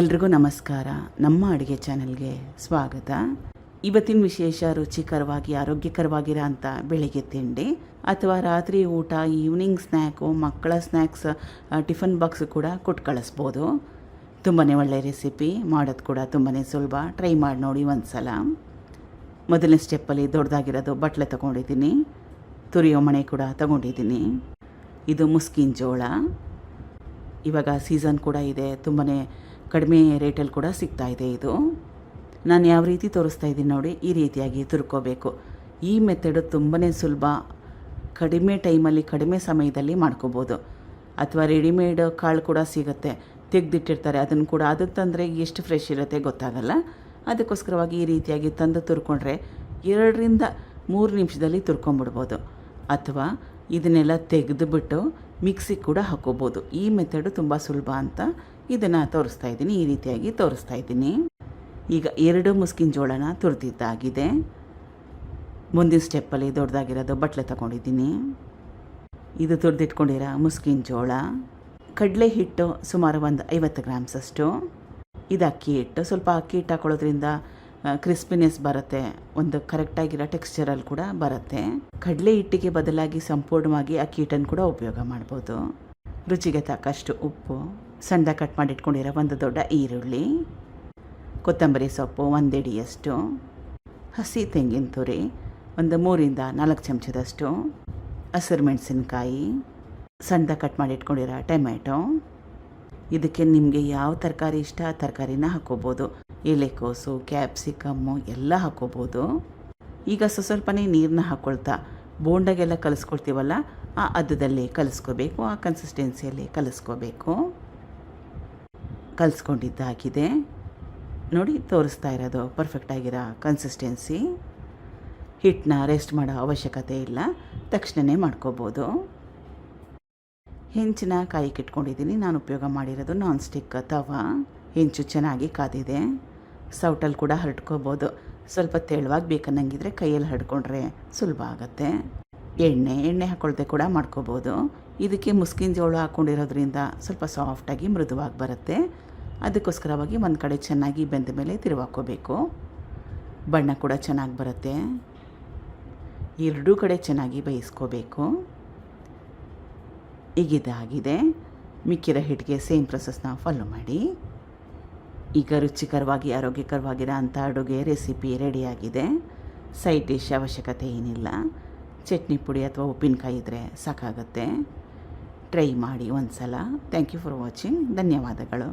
ಎಲ್ರಿಗೂ ನಮಸ್ಕಾರ. ನಮ್ಮ ಅಡುಗೆ ಚಾನೆಲ್ಗೆ ಸ್ವಾಗತ. ಇವತ್ತಿನ ವಿಶೇಷ ರುಚಿಕರವಾಗಿ, ಆರೋಗ್ಯಕರವಾಗಿರೋ ಅಂಥ ಬೆಳಿಗ್ಗೆ ತಿಂಡಿ, ಅಥವಾ ರಾತ್ರಿ ಊಟ ಈವ್ನಿಂಗ್ ಸ್ನ್ಯಾಕು ಮಕ್ಕಳ ಸ್ನ್ಯಾಕ್ಸ್ ಟಿಫನ್ ಬಾಕ್ಸ್ ಕೂಡ ಕೊಟ್ಟು ಕಳಿಸ್ಬೋದು. ತುಂಬಾ ಒಳ್ಳೆ ರೆಸಿಪಿ ಮಾಡೋದು ಕೂಡ ತುಂಬಾ ಸುಲಭ. ಟ್ರೈ ಮಾಡಿ ನೋಡಿ ಒಂದು ಸಲ ಮೊದಲನೇ ಸ್ಟೆಪ್ಪಲ್ಲಿ ದೊಡ್ಡದಾಗಿರೋದು ಬಟ್ಲೆ ತೊಗೊಂಡಿದ್ದೀನಿ. ತುರಿಯೋ ಮಣೆ ಕೂಡ ತಗೊಂಡಿದ್ದೀನಿ. ಇದು ಮುಸ್ಕಿನ ಜೋಳ. ಇವಾಗ ಸೀಸನ್ ಕೂಡ ಇದೆ. ತುಂಬಾ ಕಡಿಮೆ ರೇಟಲ್ಲಿ ಕೂಡ ಸಿಗ್ತಾ ಇದೆ ಇದು. ನಾನು ಯಾವ ರೀತಿ ತೋರಿಸ್ತಾ ಇದ್ದೀನಿ ನೋಡಿ, ಈ ರೀತಿಯಾಗಿ ತುರ್ಕೋಬೇಕು. ಈ ಮೆಥಡು ತುಂಬಾ ಸುಲಭ. ಕಡಿಮೆ ಟೈಮಲ್ಲಿ, ಕಡಿಮೆ ಸಮಯದಲ್ಲಿ ಮಾಡ್ಕೋಬೋದು. ಅಥವಾ ರೆಡಿಮೇಡ್ ಕಾಳು ಕೂಡ ಸಿಗುತ್ತೆ. ತೆಗೆದಿಟ್ಟಿರ್ತಾರೆ. ಅದನ್ನು ಕೂಡ, ಅದು ತಂದರೆ ಎಷ್ಟು ಫ್ರೆಶ್ ಇರುತ್ತೆ ಗೊತ್ತಾಗಲ್ಲ. ಅದಕ್ಕೋಸ್ಕರವಾಗಿ ಈ ರೀತಿಯಾಗಿ ತಂದು ತುರ್ಕೊಂಡ್ರೆ ಎರಡರಿಂದ ಮೂರು ನಿಮಿಷದಲ್ಲಿ ತುರ್ಕೊಂಬಿಡ್ಬೋದು ಅಥವಾ ಇದನ್ನೆಲ್ಲ ತೆಗೆದುಬಿಟ್ಟು ಮಿಕ್ಸಿಗೆ ಕೂಡ ಹಾಕೋಬೋದು ಈ ಮೆಥಡು ತುಂಬ ಸುಲಭ ಅಂತ ಇದನ್ನು ತೋರಿಸ್ತಾ ಇದ್ದೀನಿ, ಈ ರೀತಿಯಾಗಿ ತೋರಿಸ್ತಾ ಇದ್ದೀನಿ. ಈಗ ಎರಡು ಮುಸ್ಕಿನ ಜೋಳನ ತುರಿದಿದ್ದಾಗಿದೆ. ಮುಂದಿನ ಸ್ಟೆಪ್ಪಲ್ಲಿ ದೊಡ್ಡದಾಗಿರೋದು ಬಟ್ಲೆ ತಗೊಂಡಿದ್ದೀನಿ. ಇದು ತುರಿದಿಟ್ಕೊಂಡಿರೋ ಮುಸ್ಕಿನ ಜೋಳ. ಕಡಲೆ ಹಿಟ್ಟು ಸುಮಾರು ಒಂದು ಐವತ್ತು ಗ್ರಾಮ್ಸಷ್ಟು. ಇದು ಅಕ್ಕಿ ಹಿಟ್ಟು. ಸ್ವಲ್ಪ ಅಕ್ಕಿ ಹಿಟ್ಟು ಹಾಕೊಳ್ಳೋದ್ರಿಂದ ಕ್ರಿಸ್ಪಿನೆಸ್ ಬರುತ್ತೆ. ಒಂದು ಕರೆಕ್ಟಾಗಿರೋ ಟೆಕ್ಸ್ಚರಲ್ಲಿ ಕೂಡ ಬರುತ್ತೆ. ಕಡಲೆ ಹಿಟ್ಟಿಗೆ ಬದಲಾಗಿ ಸಂಪೂರ್ಣವಾಗಿ ಅಕ್ಕಿ ಹಿಟ್ಟನ್ನು ಕೂಡ ಉಪಯೋಗ ಮಾಡ್ಬೋದು. ರುಚಿಗೆ ತಕ್ಕಷ್ಟು ಉಪ್ಪು. ಸಣ್ಣದಾಗಿ ಕಟ್ ಮಾಡಿ ಇಟ್ಕೊಂಡಿರೋ ಒಂದು ದೊಡ್ಡ ಈರುಳ್ಳಿ, ಕೊತ್ತಂಬರಿ ಸೊಪ್ಪು ಒಂದೆಡಿಯಷ್ಟು, ಹಸಿ ತೆಂಗಿನ ತುರಿ ಒಂದು ಮೂರಿಂದ ನಾಲ್ಕು ಚಮಚದಷ್ಟು, ಹಸಿರು ಮೆಣಸಿನ್ಕಾಯಿ ಸಣ್ಣ ಕಟ್ ಮಾಡಿ ಇಟ್ಕೊಂಡಿರೋ ಟೊಮೆಟೊ. ಇದಕ್ಕೆ ನಿಮಗೆ ಯಾವ ತರಕಾರಿ ಇಷ್ಟ ಆ ತರಕಾರಿನ ಹಾಕ್ಕೋಬೋದು ಎಲೆಕೋಸು ಕ್ಯಾಪ್ಸಿಕಮ್ಮು ಎಲ್ಲ ಹಾಕ್ಕೋಬೋದು ಈಗ ಸ್ವ ಸ್ವಲ್ಪನೇ ನೀರನ್ನ ಹಾಕ್ಕೊಳ್ತಾ ಬೋಂಡಾಗೆಲ್ಲ ಕಲಿಸ್ಕೊಳ್ತೀವಲ್ಲ, ಆ ಅದದಲ್ಲಿ ಕಲಿಸ್ಕೋಬೇಕು, ಆ ಕನ್ಸಿಸ್ಟೆನ್ಸಿಯಲ್ಲಿ ಕಲಿಸ್ಕೋಬೇಕು. ಕಲಿಸ್ಕೊಂಡಿದ್ದಾಗಿದೆ. ನೋಡಿ, ತೋರಿಸ್ತಾ ಇರೋದು ಪರ್ಫೆಕ್ಟಾಗಿರೋ ಕನ್ಸಿಸ್ಟೆನ್ಸಿ ಹಿಟ್ಟನ್ನ ರೆಸ್ಟ್ ಮಾಡೋ ಅವಶ್ಯಕತೆ ಇಲ್ಲ. ತಕ್ಷಣವೇ ಮಾಡ್ಕೋಬೋದು. ಹೆಂಚಿನ ಕಾಯಿ ಇಟ್ಕೊಂಡಿದ್ದೀನಿ ನಾನು ಉಪಯೋಗ ಮಾಡಿರೋದು ನಾನ್ ಸ್ಟಿಕ್ ತವ. ಹೆಂಚು ಚೆನ್ನಾಗಿ ಕಾದಿದೆ. ಸೌಟಲ್ಲಿ ಕೂಡ ಹರಡ್ಕೋಬೋದು. ಸ್ವಲ್ಪ ತೆಳುವಾಗಿ ಬೇಕನ್ನಂಗಿದ್ರೆ ಕೈಯಲ್ಲಿ ಹರಡ್ಕೊಂಡ್ರೆ ಸುಲಭ ಆಗುತ್ತೆ. ಎಣ್ಣೆ ಎಣ್ಣೆ ಹಾಕೊಳ್ದೆ ಕೂಡ ಮಾಡ್ಕೋಬೋದು. ಇದಕ್ಕೆ ಮುಸ್ಕಿನ ಜೋಳ ಹಾಕ್ಕೊಂಡಿರೋದ್ರಿಂದ ಸ್ವಲ್ಪ ಸಾಫ್ಟಾಗಿ ಮೃದುವಾಗಿ ಬರುತ್ತೆ. ಅದಕ್ಕೋಸ್ಕರವಾಗಿ ಒಂದು ಕಡೆ ಚೆನ್ನಾಗಿ ಬೆಂದ ಮೇಲೆ ತಿರುವಾಕೋಬೇಕು ಬಣ್ಣ ಕೂಡ ಚೆನ್ನಾಗಿ ಬರುತ್ತೆ. ಎರಡೂ ಕಡೆ ಚೆನ್ನಾಗಿ ಬೇಯಿಸ್ಕೋಬೇಕು. ಈಗಿದಾಗಿದೆ ಮಿಕ್ಕಿರೋ ಹಿಟ್ಟಿಗೆ ಸೇಮ್ ಪ್ರೊಸೆಸ್ನ ಫಾಲೋ ಮಾಡಿ. ಈಗ ರುಚಿಕರವಾಗಿ ಆರೋಗ್ಯಕರವಾಗಿರೋ ಅಂಥ ಅಡುಗೆ ರೆಸಿಪಿ ರೆಡಿಯಾಗಿದೆ ಸೈಡ್ ಡಿಶ್ ಅವಶ್ಯಕತೆ ಏನಿಲ್ಲ. ಚಟ್ನಿ ಪುಡಿ ಅಥವಾ ಉಪ್ಪಿನಕಾಯಿ ಇದ್ದರೆ ಸಾಕಾಗುತ್ತೆ. ಟ್ರೈ ಮಾಡಿ ಒಂದು ಸಲ ಥ್ಯಾಂಕ್ ಯು ಫಾರ್ ವಾಚಿಂಗ್ ಧನ್ಯವಾದಗಳು.